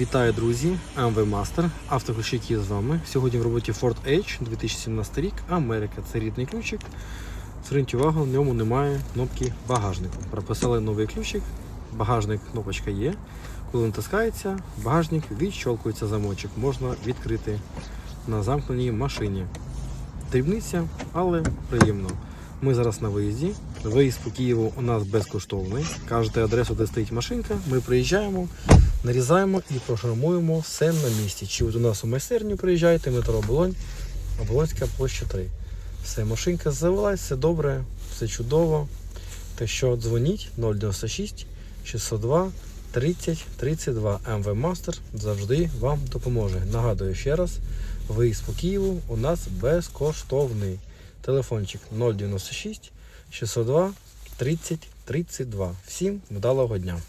Вітаю, друзі! АМВ Master, автоключики з вами. Сьогодні в роботі Ford Edge 2017 рік. Америка це рідний ключик. Зверніть увагу, в ньому немає кнопки багажнику. Прописали новий ключик, багажник кнопочка є. Коли натискається, багажник відщолкується замочок, можна відкрити на замкненій машині. Дрібниця, але приємно. Ми зараз на виїзді. Виїзд по Києву у нас безкоштовний. Кажете адресу, де стоїть машинка. Ми приїжджаємо, нарізаємо і програмуємо все на місці. Чи от у нас у майстерню приїжджаєте, метро Оболонь, Оболонська площа 3. Все, машинка завелась, все добре, все чудово. Так що дзвоніть 096 602 30 32. МВ Master завжди вам допоможе. Нагадую ще раз, виїзд по Києву у нас безкоштовний. Телефончик 096 602 30 32. Всім вдалого дня!